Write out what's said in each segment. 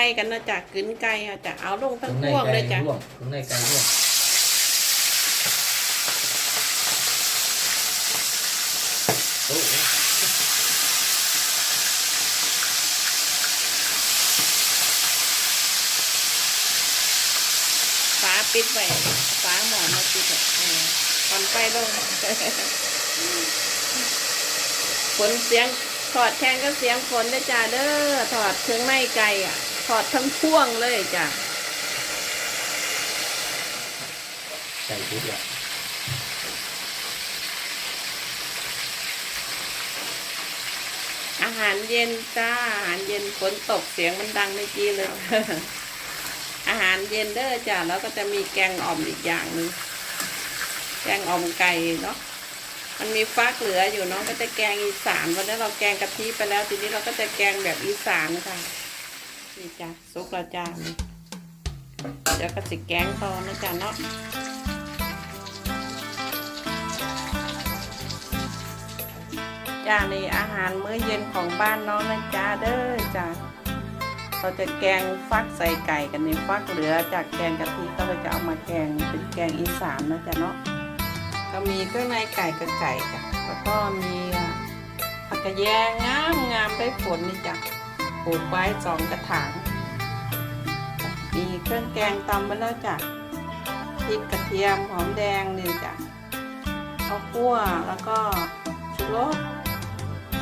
ก่กันนะจ๊ะกึนไก่อะจะเอาลงทั้งพวงเลยจ้ะร่วงเครื่องในไก่ร่วงโอ้ฝาปิดไว้ฝาหมอนมาปิดไว้เออก่อนไฟลงฝนเสียงถอดแทนก็เสียงฝนนะจ้ะเด้อถอดเครื่องในไก่อะ อดทั้งพ่วงเลยจ้ะใส่ทุกอย่างอาหารเย็นจ้า อาหารเย็นฝนตกเสียงมันดังไม่อกี้เลย อาหารเย็นเด้อจ้ะแล้วก็จะมีแกงอ่อมอีกอย่างหนึ่งแกงอ่อมไก่เนาะมันมีฟักเหลืออยู่เนาะก็จะแกงอีสานวันนี้นเราแกงกะทิไปแล้ว ทีนี้เราก็จะแกงแบบอีสานค่ะ นี่จ้ะซุกและจ้านี่เดี๋ยวก็สิแกงต่อนะจ้ะเนาะจ้านี่อาหารมื้อเย็นของบ้านน้องนะจ้าเด้อจ้าเราจะแกงฟักใส่ไก่กันในฟักเหลือจากแกงกะทิก็เราจะเอามาแกงเป็นแกงอีสานนะจ๊ะเนาะก็มีเครื่องในไก่กับไก่จ้ะแล้วก็มีผักกระแยงงามงามได้ผลนี่จ้ะ ปลูกไว้สองกระถาง มีเครื่องแกงตำมาแล้วจ้ะพริกกระเทียมหอมแดงนี่จ้ะข้าวคั่วแล้วก็ชูรส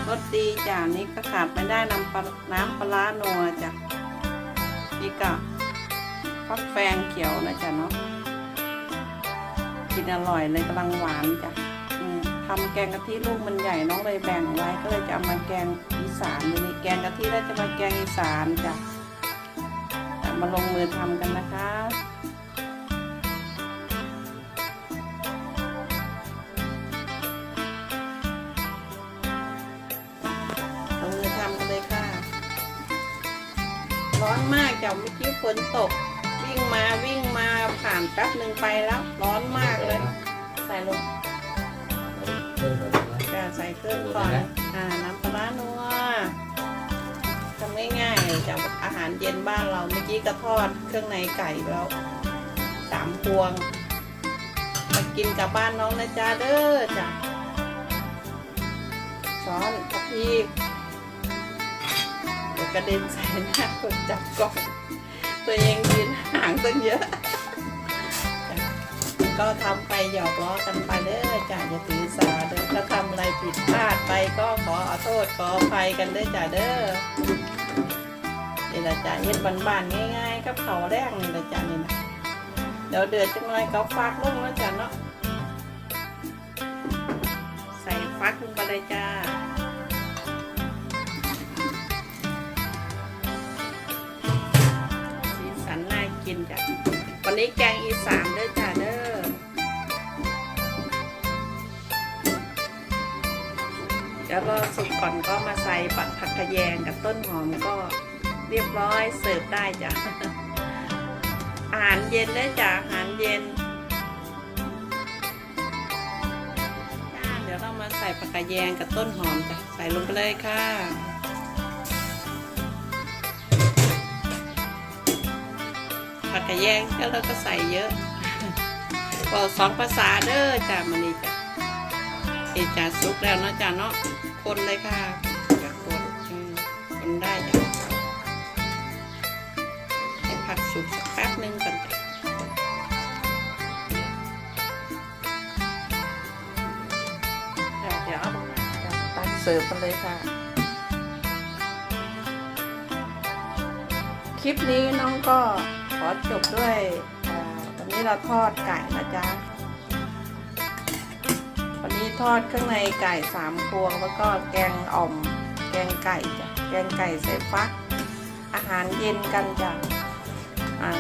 รสดีจ้ะนี่ก็ขาดไม่ได้น้ำปลาน้ำปลาร้านัวจ้ะนี่ก็ฟักแฟงเขียวนะจ๊ะเนาะกินอร่อยเลยกำลังหวานจ้ะ ทำแกงกะทิลูกมันใหญ่น้องเลยแบ่งไว้ก็เลยจะเอามาแกงอีสานอยู่นี่แกงกะทิแล้วจะมาแกงอีสานจ้ะมาลงมือทำกันนะคะลงมือทำกันเลยค่ะ ร้อนมากจ้ะเมื่อกี้ฝนตก วิ่งมาวิ่งมาผ่านแป๊บหนึ่งไปแล้ว ร้อนมากเลย ใส่ลง เริ่มแล้วนะ จะใส่เครื่องก่อนอ่าน้ำปลาร้านัวทำง่ายๆจากอาหารเย็นบ้านเราเมื่อกี้ก็ทอดเครื่องในไก่แล้วสามพวงมากินกับบ้านน้องนะจ๊ะเด้อจ้ะช้อนกะทิเดี๋ยวกระเด็นใส่หน้าคนจับกล้องตัวเองยืนห่างตั้งเยอะ ก็ทำไปหยอกล้อกันไปเด้อจ้ะอย่าถือสาเด้อถ้าทำอะไรผิดพลาดไปก็ขอโทษขออภัยกันเด้อจ้ะเด้อนี่แหละจ้ะเฮ็ดบ้านๆง่ายๆกับเขาแรกนี่แหละจ้ะนี่นะเดี๋ยวเดือดจังเลยเขาฟักลงแล้วจ้ะเนาะใส่ฟักลงไปเลยจ้าสีสันน่ากินจ้ะวันนี้แกงอีสานเด้อจ้าเด้อ เดี๋ยวรอสุกก่อนก็มาใส่ปัดผักกระแยงกับต้นหอมก็เรียบร้อยเสิร์ฟได้จ้ะ อาหารเย็นเด้จ้ะอาหารเย็นจ้าเดี๋ยวเรามาใส่ผักกระแยงกับต้นหอมจ้ะใส่ลงไปเลยค่ะผักกระแยงก็เราก็ใส่เยอะบอกสองภาษาเด้อจ้ามันนี่จ้ะเอจ้าซุกแล้วเนาะจ้าเนาะ คนเลยค่ะจะคนมคนได้จ้ะให้ผักสุกสักแป๊บนึงก่อนเดี๋ยวเอาตักเสิร์ฟกันเลยค่ะ คลิปนี้น้องก็ขอจบด้วยวันนี้เราทอดไก่นะจ๊ะ นี้ทอดเครื่องในไก่สามพวง แล้วก็แกงอ่อม แกงไก่จ้ะแกงไก่ใส่ฟัก อาหารเย็นกันจ้ะ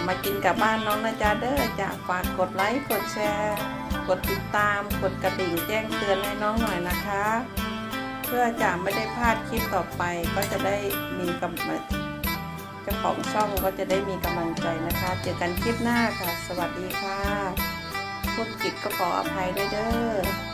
มากินกับบ้านน้องนะจ๊ะเด้อจ้ะฝากกดไลค์กดแชร์ กดติดตาม กดกระดิ่งแจ้งเตือนให้น้องหน่อยนะคะ เพื่อจะไม่ได้พลาดคลิปต่อไปก็จะได้มีกำลังเจ้าของช่องก็จะได้มีกำลังใจนะคะ เจอกันคลิปหน้าค่ะ สวัสดีค่ะพูดกิจก็ขออภัยด้วยเด้อ